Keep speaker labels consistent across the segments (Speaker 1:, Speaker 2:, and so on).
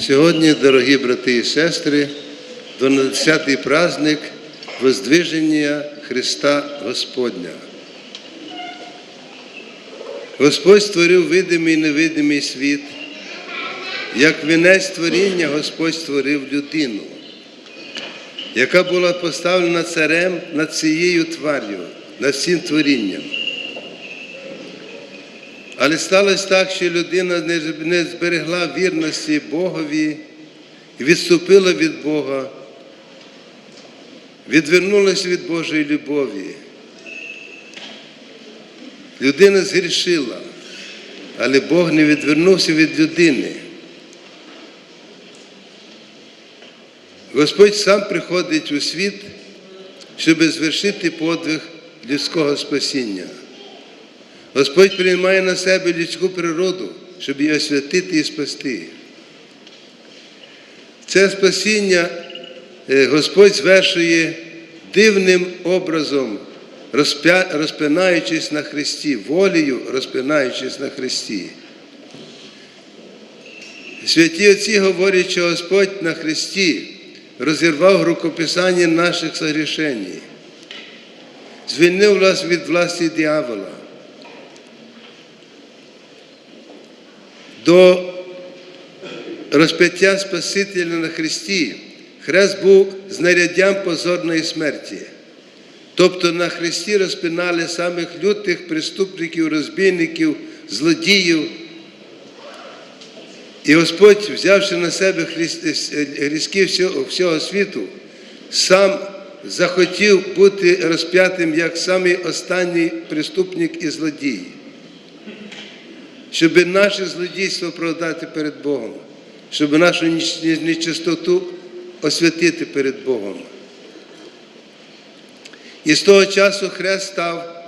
Speaker 1: Сьогодні, дорогі брати і сестри, 12-й праздник Воздвиження Христа Господня. Господь створив видимий і невидимий світ. Як вінець творіння Господь створив людину, яка була поставлена царем над цією твар'ю, над всім творінням. Але сталося так, що людина не- зберегла вірності Богові відступила від Бога, відвернулася від Божої любові. Людина згрішила, але Бог не відвернувся від людини. Господь сам приходить у світ, щоб звершити подвиг людського спасіння. Господь приймає на себе людську природу, щоб її освятити і спасти. Це спасіння е, Господь звершує дивним образом, розпинаючись на Христі, волею розпинаючись на Христі. Святі Отці говорять, що Господь на Христі розірвав рукописання наших согрішень, звільнив нас від власті диявола. До розп'яття Спасителя на Христі хрест був знаряддям позорної смерті. Тобто на Христі розпинали самих лютих преступників, розбійників, злодіїв. І Господь, взявши на себе грізки всього, всього світу, сам захотів бути розп'ятим як самий останній преступник і злодій щоб наше злодійство оправдати перед Богом, щоб нашу нечистоту освятити перед Богом. І з того часу хрест став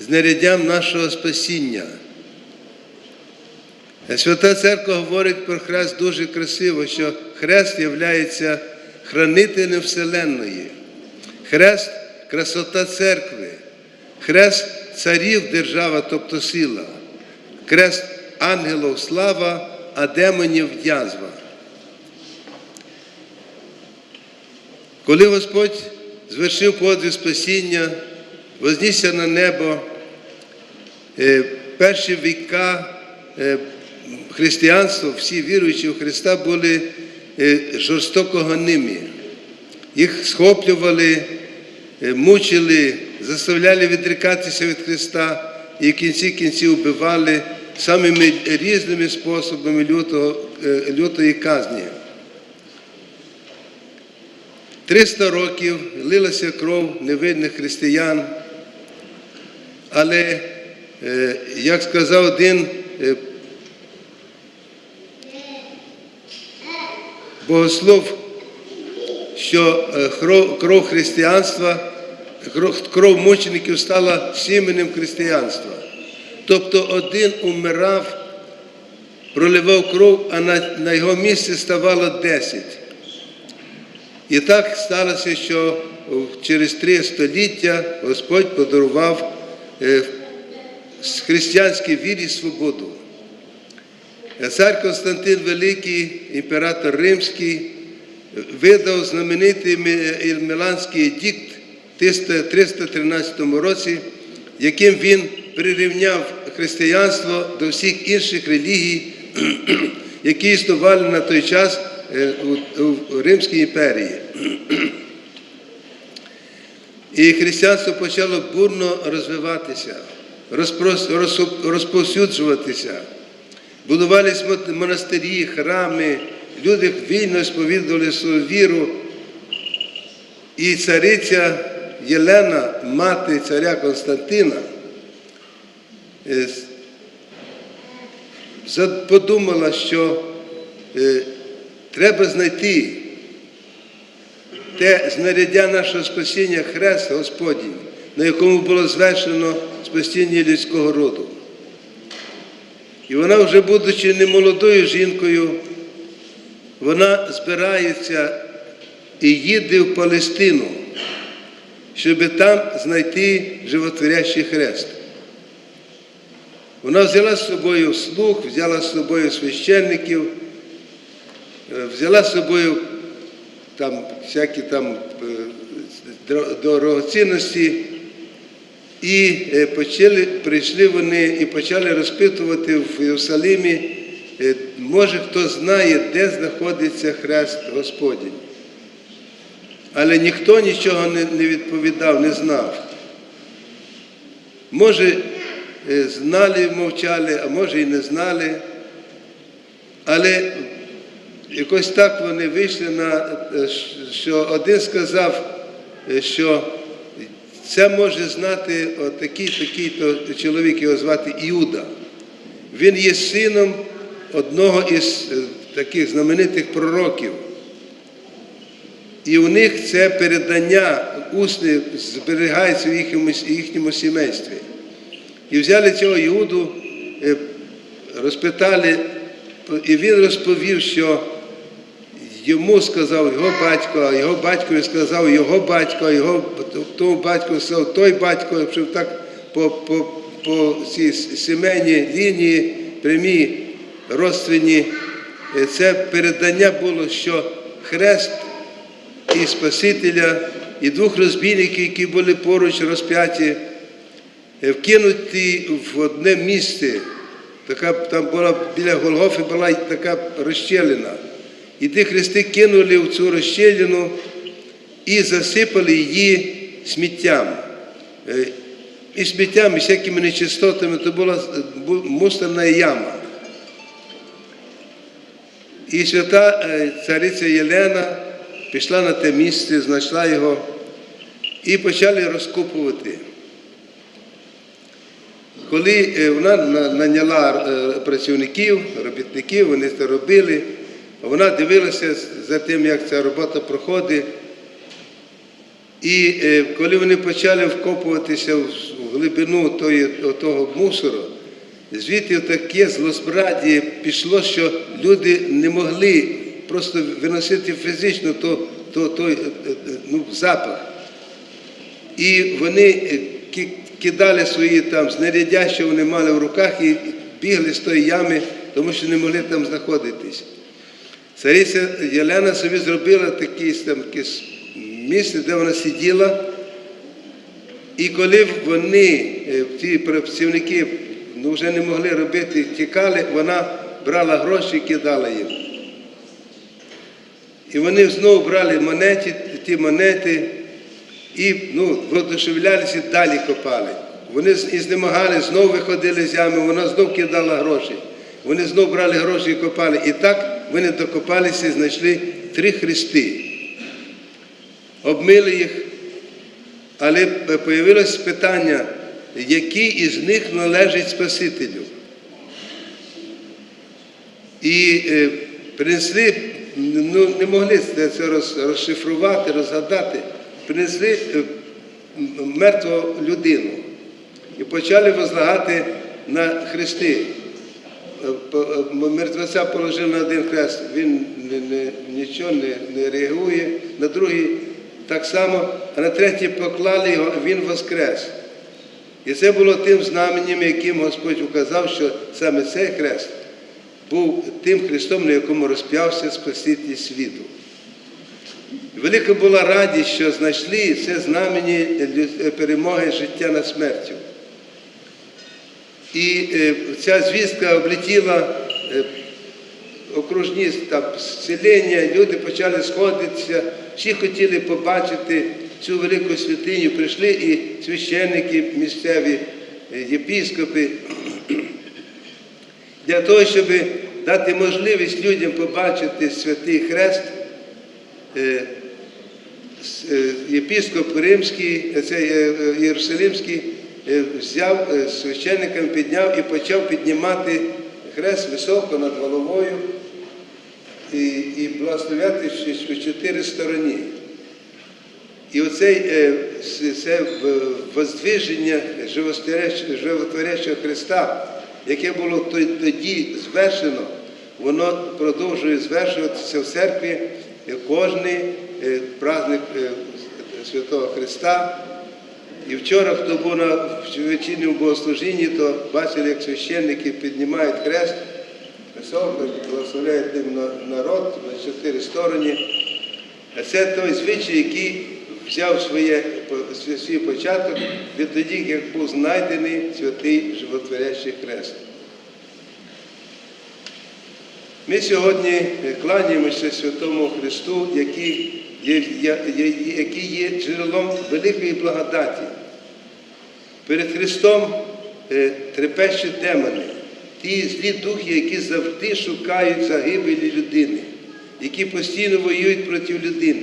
Speaker 1: знаряддям нашого спасіння. Свята Церква говорить про хрест дуже красиво, що хрест є хранителем Вселенної. Хрест красота церкви, хрест царів держава, тобто сила, хрест ангелів слава, а демонів язва. Коли Господь звершив подвиг спасіння, вознісся на небо, е, перші віка е, християнства, всі віруючі в Христа були е, жорстоко гонимі. Їх схоплювали, мучили, заставляли відрікатися від Христа і кінці кінців вбивали самими різними способами лютого, е, лютої казні. 300 років лилася кров невинних християн, але, е, як сказав один е, богослов, що кров християнства, кров, мучеників стала сіменем християнства. Тобто один умирав, проливав кров, а на, його місці ставало 10. І так сталося, що через три століття Господь подарував е, християнській вірі свободу. Цар Константин Великий, імператор Римський, видав знаменитий Мі- Міланський едикт в 313 році, яким він прирівняв християнство до всіх інших релігій, які існували на той час е, у- Римській імперії. І християнство почало бурно розвиватися, розповсюджуватися. Будувались монастирі, храми, люди вільно сповідували свою віру. І цариця Єлена, мати царя Константина, е, подумала, що е, треба знайти те знаряддя нашого спасіння хрест Господній, на якому було звершено спасіння людського роду. І вона, вже будучи немолодою жінкою, вона збирається і їде в Палестину, щоб там знайти животворящий хрест. Вона взяла з собою слуг, взяла з собою священників е, взяла з собою там всякі там е, дорогоцінності, і е, почали, прийшли вони і почали розпитувати в Єрусалимі, може хто знає, де знаходиться хрест Господень. Але ніхто нічого не, відповідав, не знав. Може, е, знали, мовчали, а може і не знали. Але якось так вони вийшли на е, що один сказав, е, що це може знати отакий такий то чоловік, його звати Іуда. Він є сином одного із таких знаменитих пророків. І у них це передання усне зберігається в їхньому, їхньому сімействі. І взяли цього Іуду, е, розпитали, і він розповів, що йому сказав його батько, а його батькові сказав його батько, а його тому батько сказав той батько, щоб так по, по, по цій сімейній лінії, прямій, родственні, е, це передання було, що хрест і Спасителя, і двох розбійників, які були поруч розп'яті, е, вкинуті в одне місце. Така, там була біля Голгофи була така розщелина. І ті хрести кинули в цю розщелину і засипали її сміттям. Е, І сміттям, і всякими нечистотами, то була мусорна яма. І свята е, цариця Єлена пішла на те місце, знайшла його і почали розкопувати. Коли е, вона наняла е, працівників, робітників, вони це робили, вона дивилася за тим, як ця робота проходить. І е, коли вони почали вкопуватися в глибину тої, того мусору, звідти таке злозбрадіє пішло, що люди не могли просто виносити фізично то, то, той е, е, ну, запах. І вони е, кидали свої там знаряддя, що вони мали в руках, і бігли з тої ями, тому що не могли там знаходитись. Цариця Єлена собі зробила таке там, місце, де вона сиділа. І коли вони, ті працівники, ну, вже не могли робити, тікали, вона брала гроші і кидала їм. І вони знову брали монети, ті монети і ну, воодушевлялися і далі копали. Вони і знемагали, знову виходили з ями, вона знов кидала гроші. Вони знов брали гроші і копали. І так вони докопалися і знайшли три хрести. Обмили їх, але появилось питання, який із них належить Спасителю. І е, принесли, ну не могли це розшифрувати, розгадати, принесли е, мертву людину і почали возлагати на хрести. Е, е, Мертвеця положили на один хрест, він нічого не, не реагує, на другий так само, а на третій поклали його, він воскрес. І це було тим знаменем, яким Господь указав, що саме цей хрест був тим Христом, на якому розп'явся Спаситель світу. Велика була радість, що знайшли це знамені перемоги життя над смертю. І е, ця звістка облетіла е, окружні там, селення, люди почали сходитися, всі хотіли побачити цю велику святиню. Прийшли і священники місцеві, е, єпіскопи, для того, щоб дати можливість людям побачити святий хрест. е, е, Єпіскоп Римський, е, цей е, е, Єрусалимський, взяв священникам, підняв і почав піднімати хрест високо над головою і, і благословляти в чотири стороні. І оцей е, це воздвиження животворящого Христа, яке було тоді звершено, воно продовжує звершуватися в церкві кожний е, праздник е, Святого Христа. І вчора, хто був на вечірньому богослужінні, то бачили, як священники піднімають хрест високо, благословляє тим народ на чотири сторони. А це той звичай, який взяв своє, свій- початок відтоді, як був знайдений святий животворящий хрест. Ми сьогодні кланяємося Святому Христу, який є, джерелом великої благодаті. Перед Христом е, трепещуть демони, ті злі духи, які завжди шукають загибелі людини, які постійно воюють проти людини.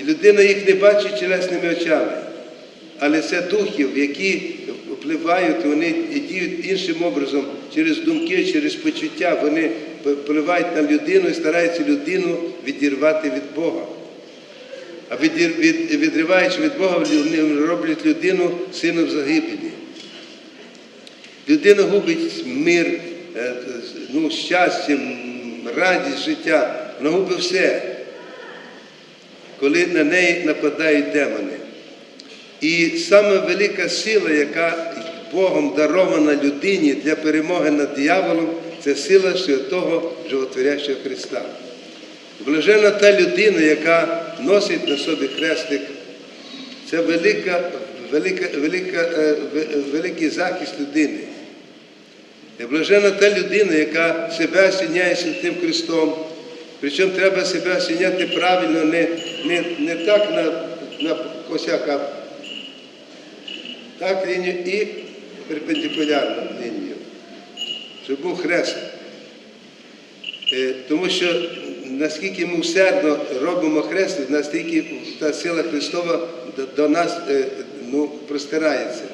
Speaker 1: І людина їх не бачить тілесними очами. Але це духів, які впливають, вони діють іншим образом, через думки, через почуття, вони впливають на людину і стараються людину відірвати від Бога. А відриваючи від Бога, вони роблять людину сином загибелі. Людина губить мир, е, ну, щастя, радість життя, вона губить все, коли на неї нападають демони. І саме велика сила, яка Богом дарована людині для перемоги над дияволом, це сила святого животворящого Христа. Блажена та людина, яка носить на собі хрестик, це велика, велика, велика, е, великий захист людини. І Блажена та людина, яка себе осіняє святим Христом. Причому треба себе осіняти правильно, не, не, не так на, на косяк, а так лінію і перпендикулярну лінію, щоб був хрест. Е, Тому що наскільки ми усердно робимо хрест, настільки та сила Христова до, нас е, ну, простирається.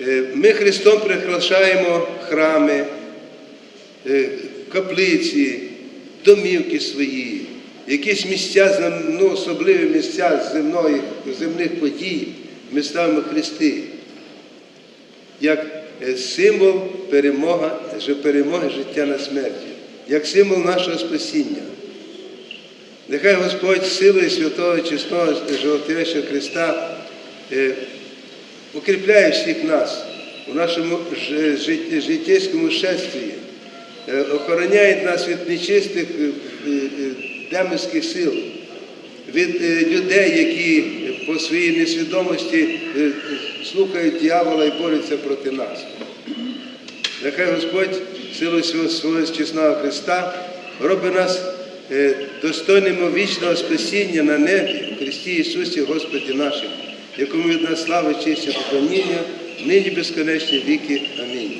Speaker 1: Е, Ми Христом прикрашаємо храми, каплиці, домівки свої, якісь місця, ну, особливі місця земної, земних подій, ми ставимо хрести, як е, символ перемоги, перемоги життя на смерті, як символ нашого спасіння. Нехай Господь силою святого чесного животворящого Христа е, укріпляє всіх нас у нашому життєвському шестві, е, охороняє нас від нечистих демонських сил, від е, людей, які по своїй несвідомості е, е, слухають дьявола і борються проти нас. Нехай Господь силою свого, чесного Христа робить нас достойними вічного спасіння на небі у Христі Ісусі Господі нашому, якому від нас слава, честь і поклоніння, нині безконечні віки. Амінь.